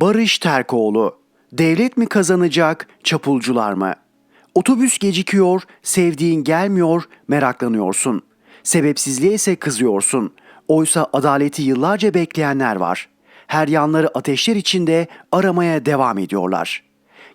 Barış Terkoğlu. Devlet mi kazanacak, çapulcular mı? Otobüs gecikiyor, sevdiğin gelmiyor, meraklanıyorsun. Sebepsizliğe ise kızıyorsun. Oysa adaleti yıllarca bekleyenler var. Her yanları ateşler içinde aramaya devam ediyorlar.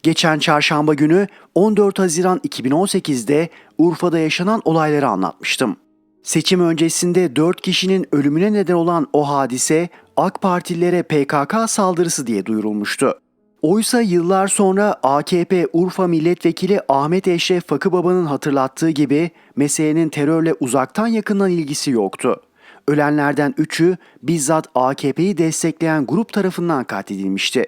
Geçen çarşamba günü 14 Haziran 2018'de Urfa'da yaşanan olayları anlatmıştım. Seçim öncesinde 4 kişinin ölümüne neden olan o hadise AK Partililere PKK saldırısı diye duyurulmuştu. Oysa yıllar sonra AKP Urfa Milletvekili Ahmet Eşref Fakıbaba'nın hatırlattığı gibi meselenin terörle uzaktan yakından ilgisi yoktu. Ölenlerden üçü bizzat AKP'yi destekleyen grup tarafından katledilmişti.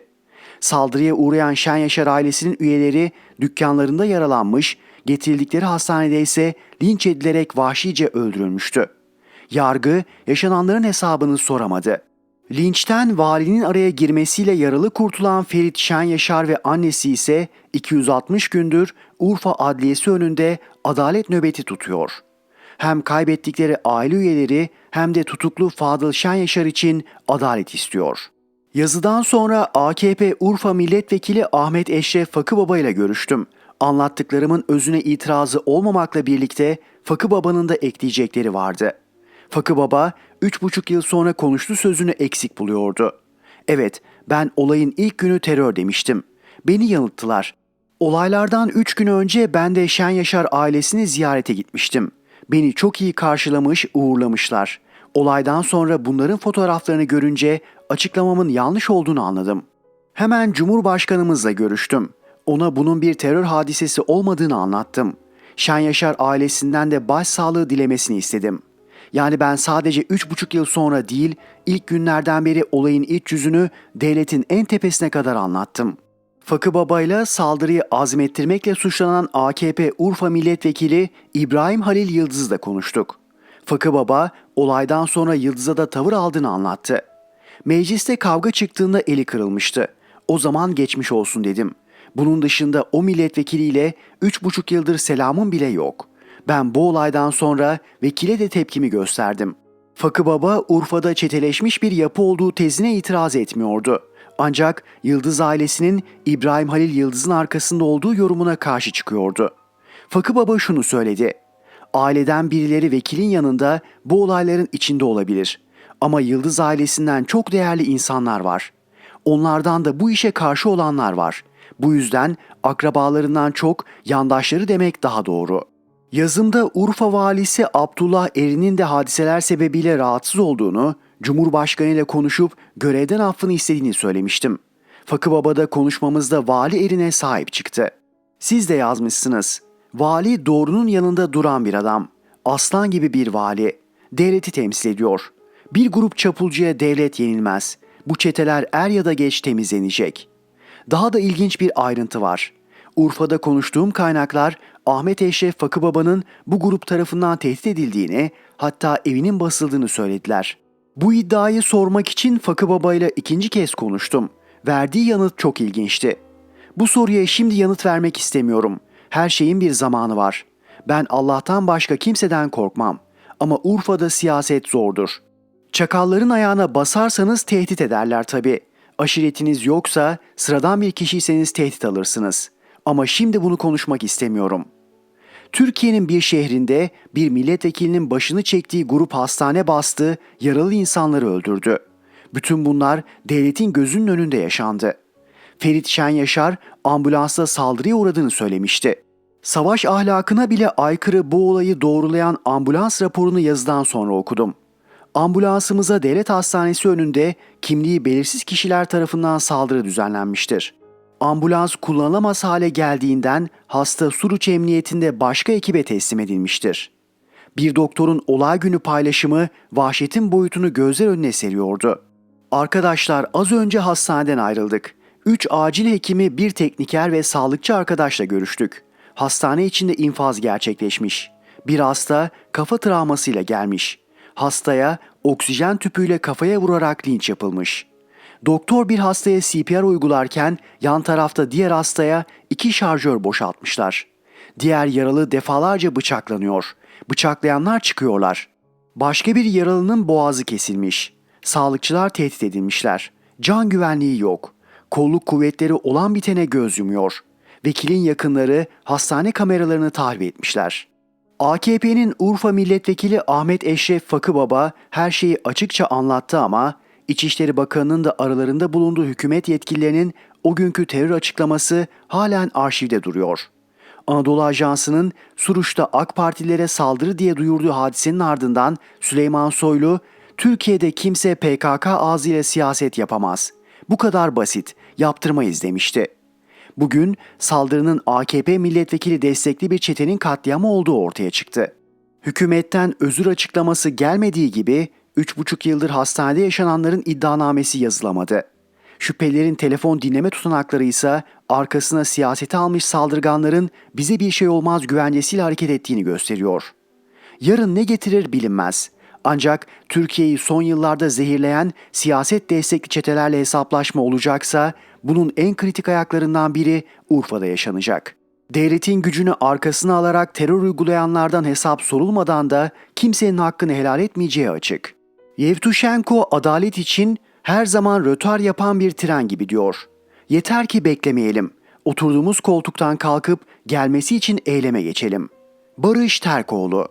Saldırıya uğrayan Şen Yaşar ailesinin üyeleri dükkanlarında yaralanmış, getirildikleri hastanede ise linç edilerek vahşice öldürülmüştü. Yargı yaşananların hesabını soramadı. Linçten valinin araya girmesiyle yaralı kurtulan Ferit Şen Yaşar ve annesi ise 260 gündür Urfa Adliyesi önünde adalet nöbeti tutuyor. Hem kaybettikleri aile üyeleri hem de tutuklu Fadıl Şen Yaşar için adalet istiyor. Yazıdan sonra AKP Urfa Milletvekili Ahmet Eşref Fakıbaba ile görüştüm. Anlattıklarımın özüne itirazı olmamakla birlikte Fakı Baba'nın da ekleyecekleri vardı. Fakı Baba 3,5 yıl sonra konuştu sözünü eksik buluyordu. Evet ben olayın ilk günü terör demiştim. Beni yanılttılar. Olaylardan 3 gün önce ben de Şen Yaşar ailesini ziyarete gitmiştim. Beni çok iyi karşılamış, uğurlamışlar. Olaydan sonra bunların fotoğraflarını görünce açıklamamın yanlış olduğunu anladım. Hemen Cumhurbaşkanımızla görüştüm. Ona bunun bir terör hadisesi olmadığını anlattım. Şen Yaşar ailesinden de başsağlığı dilemesini istedim. Yani ben sadece 3,5 yıl sonra değil, ilk günlerden beri olayın iç yüzünü devletin en tepesine kadar anlattım. Fakı Baba'yla saldırıyı azmettirmekle suçlanan AKP Urfa Milletvekili İbrahim Halil Yıldız'la konuştuk. Fakı Baba olaydan sonra Yıldız'a da tavır aldığını anlattı. Mecliste kavga çıktığında eli kırılmıştı. O zaman geçmiş olsun dedim. Bunun dışında o milletvekiliyle 3,5 yıldır selamım bile yok. Ben bu olaydan sonra vekile de tepkimi gösterdim. Fakı Baba Urfa'da çeteleşmiş bir yapı olduğu tezine itiraz etmiyordu. Ancak Yıldız ailesinin İbrahim Halil Yıldız'ın arkasında olduğu yorumuna karşı çıkıyordu. Fakı Baba şunu söyledi. Aileden birileri vekilin yanında bu olayların içinde olabilir. Ama Yıldız ailesinden çok değerli insanlar var. Onlardan da bu işe karşı olanlar var. Bu yüzden akrabalarından çok yandaşları demek daha doğru. Yazımda Urfa valisi Abdullah Erin'in de hadiseler sebebiyle rahatsız olduğunu, Cumhurbaşkanı ile konuşup görevden affını istediğini söylemiştim. Fakı Baba'da konuşmamızda vali Erin'e sahip çıktı. Siz de yazmışsınız. Vali doğrunun yanında duran bir adam. Aslan gibi bir vali. Devleti temsil ediyor. Bir grup çapulcuya devlet yenilmez. Bu çeteler er ya da geç temizlenecek. Daha da ilginç bir ayrıntı var. Urfa'da konuştuğum kaynaklar Ahmet Eşref Fakı Baba'nın bu grup tarafından tehdit edildiğini, hatta evinin basıldığını söylediler. Bu iddiayı sormak için Fakı Baba ile ikinci kez konuştum. Verdiği yanıt çok ilginçti. Bu soruya şimdi yanıt vermek istemiyorum. Her şeyin bir zamanı var. Ben Allah'tan başka kimseden korkmam. Ama Urfa'da siyaset zordur. Çakalların ayağına basarsanız tehdit ederler tabii. Aşiretiniz yoksa sıradan bir kişiyseniz tehdit alırsınız. Ama şimdi bunu konuşmak istemiyorum. Türkiye'nin bir şehrinde bir milletvekilinin başını çektiği grup hastane bastı, yaralı insanları öldürdü. Bütün bunlar devletin gözünün önünde yaşandı. Ferit Şen Yaşar ambulansta saldırıya uğradığını söylemişti. Savaş ahlakına bile aykırı bu olayı doğrulayan ambulans raporunu yazıdan sonra okudum. Ambulansımıza devlet hastanesi önünde kimliği belirsiz kişiler tarafından saldırı düzenlenmiştir. Ambulans kullanılamaz hale geldiğinden hasta Suruç Emniyetinde başka ekibe teslim edilmiştir. Bir doktorun olay günü paylaşımı vahşetin boyutunu gözler önüne seriyordu. Arkadaşlar az önce hastaneden ayrıldık. Üç acil hekimi, bir tekniker ve sağlıkçı arkadaşla görüştük. Hastane içinde infaz gerçekleşmiş. Bir hasta kafa travmasıyla gelmiş. Hastaya oksijen tüpüyle kafaya vurarak linç yapılmış. Doktor bir hastaya CPR uygularken yan tarafta diğer hastaya iki şarjör boşaltmışlar. Diğer yaralı defalarca bıçaklanıyor. Bıçaklayanlar çıkıyorlar. Başka bir yaralının boğazı kesilmiş. Sağlıkçılar tehdit edilmişler. Can güvenliği yok. kolluk kuvvetleri olan bitene göz yumuyor. Vekilin yakınları hastane kameralarını tahrip etmişler. AKP'nin Urfa Milletvekili Ahmet Eşref Fakıbaba her şeyi açıkça anlattı ama İçişleri Bakanı'nın da aralarında bulunduğu hükümet yetkililerinin o günkü terör açıklaması halen arşivde duruyor. Anadolu Ajansı'nın Suruç'ta AK Partililere saldırı diye duyurduğu hadisenin ardından Süleyman Soylu, Türkiye'de kimse PKK ağzıyla siyaset yapamaz. Bu kadar basit, yaptırmayız demişti. Bugün saldırının AKP milletvekili destekli bir çetenin katliamı olduğu ortaya çıktı. Hükümetten özür açıklaması gelmediği gibi 3,5 yıldır hastanede yaşananların iddianamesi yazılamadı. Şüphelilerin telefon dinleme tutanakları ise arkasına siyasete almış saldırganların bize bir şey olmaz güvencesiyle hareket ettiğini gösteriyor. Yarın ne getirir bilinmez. Ancak Türkiye'yi son yıllarda zehirleyen siyaset destekli çetelerle hesaplaşma olacaksa bunun en kritik ayaklarından biri Urfa'da yaşanacak. Devletin gücünü arkasına alarak terör uygulayanlardan hesap sorulmadan da kimsenin hakkını helal etmeyeceği açık. Yevtushenko adalet için her zaman rötar yapan bir tren gibi diyor. Yeter ki beklemeyelim. Oturduğumuz koltuktan kalkıp gelmesi için eyleme geçelim. Barış Terkoğlu